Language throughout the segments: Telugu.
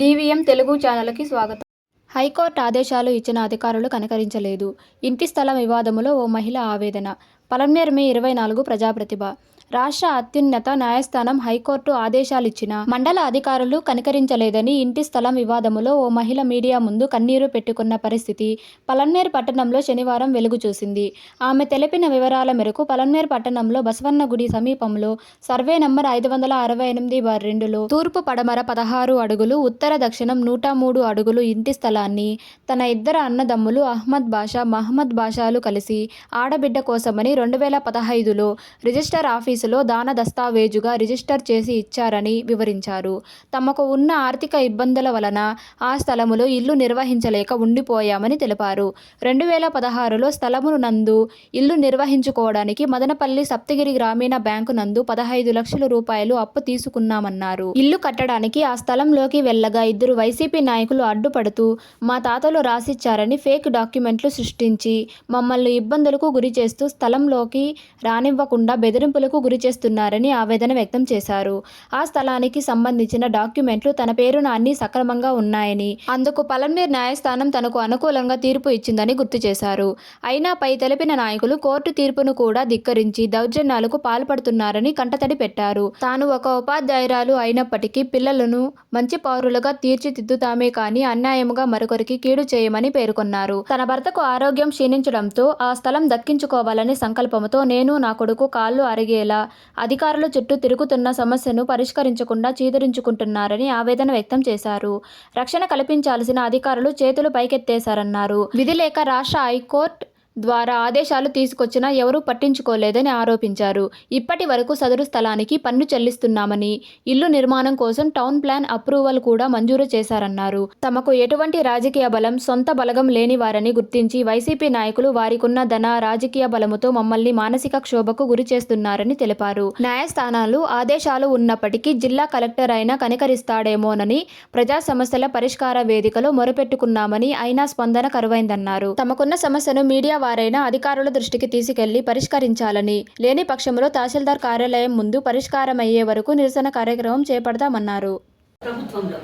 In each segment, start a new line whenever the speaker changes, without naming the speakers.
డివిఎం తెలుగు ఛానల్కి స్వాగతం. హైకోర్టు ఆదేశాలు ఇచ్చిన అధికారులు కనకరించలేదు. ఇంటి స్థలం వివాదములో ఓ మహిళ ఆవేదన. పలమనేర్ మే ఇరవై నాలుగు ప్రజాప్రతిభ. రాష్ట్ర అత్యున్నత న్యాయస్థానం హైకోర్టు ఆదేశాలిచ్చిన మండల అధికారులు కనికరించలేదని ఇంటి స్థలం వివాదములో ఓ మహిళ మీడియా ముందు కన్నీరు పెట్టుకున్న పరిస్థితి పలన్నేర్ పట్టణంలో శనివారం వెలుగు చూసింది ఆమె తెలిపిన వివరాల మేరకు పలన్నేర్ పట్టణంలో బసవన్న గుడి సమీపంలో సర్వే నంబర్ ఐదు వందల అరవై ఎనిమిది బార్ రెండులో తూర్పు పడమర పదహారు అడుగులు ఉత్తర దక్షిణం నూట మూడు అడుగులు ఇంటి స్థలాన్ని తన ఇద్దరు అన్నదమ్ములు అహ్మద్ బాషా మహమ్మద్ బాషాలు కలిసి ఆడబిడ్డ కోసమని రెండు వేల పదహైదులో రిజిస్టర్ ఆఫీసులో దాన దస్తావేజుగా రిజిస్టర్ చేసి ఇచ్చారని వివరించారు. తమకు ఉన్న ఆర్థిక ఇబ్బందుల వలన ఆ స్థలములో ఇల్లు నిర్వహించలేక ఉండిపోయామని తెలిపారు. రెండు వేల పదహారులో స్థలమును నందు ఇల్లు నిర్వహించుకోవడానికి మదనపల్లి సప్తగిరి గ్రామీణ బ్యాంకు నందు పదహైదు లక్షల రూపాయలు అప్పు తీసుకున్నామన్నారు. ఇల్లు కట్టడానికి ఆ స్థలంలోకి వెళ్ళగా ఇద్దరు వైసీపీ నాయకులు అడ్డుపడుతూ మా తాతలు రాసిచ్చారని ఫేక్ డాక్యుమెంట్లు సృష్టించి మమ్మల్ని ఇబ్బందులకు గురి చేస్తూ స్థలం స్థలంలోకి రానివ్వకుండా బెదిరింపులకు గురి చేస్తున్నారని ఆవేదన వ్యక్తం చేశారు. ఆ స్థలానికి సంబంధించిన డాక్యుమెంట్లు తన పేరున అన్ని సక్రమంగా ఉన్నాయని అందుకు పలమనేర్ న్యాయస్థానం తనకు అనుకూలంగా తీర్పు ఇచ్చిందని గుర్తు చేశారు. అయినా పై తెలిపిన నాయకులు కోర్టు తీర్పును కూడా ధిక్కరించి దౌర్జన్యాలకు పాల్పడుతున్నారని కంటతడి పెట్టారు. తాను ఒక ఉపాధ్యాయురాలు అయినప్పటికీ పిల్లలను మంచి పౌరులుగా తీర్చిదిద్దుతామే కానీ అన్యాయముగా మరొకరికి కీడు చేయమని పేర్కొన్నారు. తన భర్తకు ఆరోగ్యం క్షీణించడంతో ఆ స్థలం దక్కించుకోవాలనే సంకల్పంతో నేను నా కొడుకు కాళ్ళు అరిగేలా అధికారుల చుట్టూ తిరుగుతున్న సమస్యను పరిష్కరించకుండా చీదరించుకుంటున్నారని ఆవేదన వ్యక్తం చేశారు. రక్షణ కల్పించాల్సిన అధికారులు చేతులు పైకెత్తేశారన్నారు. విధి లేక రాష్ట్ర హైకోర్టు ద్వారా ఆదేశాలు తీసుకొచ్చినా ఎవరూ పట్టించుకోలేదని ఆరోపించారు. ఇప్పటి వరకు సదరు స్థలానికి పన్ను చెల్లిస్తున్నామని ఇల్లు నిర్మాణం కోసం టౌన్ ప్లాన్ అప్రూవల్ కూడా మంజూరు చేశారన్నారు. తమకు ఎటువంటి రాజకీయ బలం సొంత బలగం లేని వారని గుర్తించి వైసీపీ నాయకులు వారికున్న ధన రాజకీయ బలముతో మమ్మల్ని మానసిక క్షోభకు గురి చేస్తున్నారని తెలిపారు. న్యాయస్థానాలు ఆదేశాలు ఉన్నప్పటికీ జిల్లా కలెక్టర్ అయినా కనికరిస్తాడేమోనని ప్రజా సమస్యల పరిష్కార వేదికలో మొరపెట్టుకున్నామని అయినా స్పందన కరువైందన్నారు. తమకున్న సమస్యను మీడియా వారైనా అధికారుల దృష్టికి తీసుకెళ్ళి పరిష్కరించాలని లేని పక్షంలో తహసీల్దార్ కార్యాలయం ముందు పరిష్కారమయ్యే వరకు నిరసన కార్యక్రమం చేపడతామన్నారు.
ప్రభుత్వంలో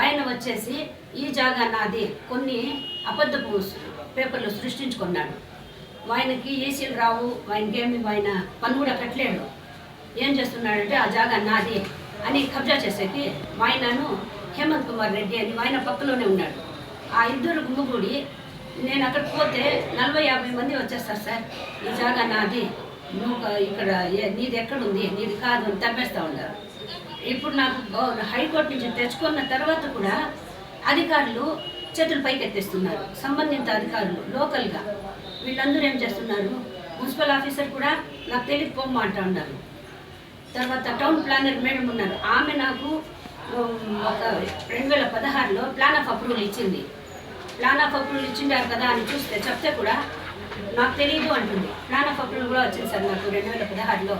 ఆయన వచ్చేసి ఈ జాగా నాది కొన్ని అబద్ధపు పేపర్లు సృష్టించుకున్నాడు. ఆయనకి ఏసీలు రావు ఆయనకేమి ఆయన పని కూడా కట్టలేడు. ఏం చేస్తున్నాడంటే ఆ జాగా నాది అని కబ్జా చేసేకి ఆయనను హేమంత్ కుమార్ రెడ్డి అని ఆయన పక్కలోనే ఉన్నాడు. ఆ ఇద్దరు గుమ్మగూడి నేను అక్కడికి పోతే నలభై యాభై మంది వచ్చేస్తారు సార్. ఈ జాగా నాది. నువ్వు ఇక్కడ నీది ఎక్కడుంది? నీది కాదు అని తప్పేస్తూ ఉన్నారు. ఇప్పుడు నాకు హైకోర్టు నుంచి తెచ్చుకున్న తర్వాత కూడా అధికారులు చేతులు పైకి ఎత్తేస్తున్నారు సంబంధిత అధికారులు లోకల్గా వీళ్ళందరూ ఏం చేస్తున్నారు? మున్సిపల్ ఆఫీసర్ కూడా నాకు తెలియదు పోమ్మ అంటా ఉన్నారు. తర్వాత టౌన్ ప్లానర్ మేడం ఉన్నారు. ఆమె నాకు ఒక రెండు వేల పదహారులో ప్లాన్ ఆఫ్ అప్రూవల్ ఇచ్చింది. నానా పప్పులు ఇచ్చిండారు కదా అని చూస్తే చెప్తే కూడా నాకు తెలియదు అంటుంది. ప్లాన్ పప్పులు కూడా వచ్చింది సార్ నాకు రెండు వేల పదహారులో.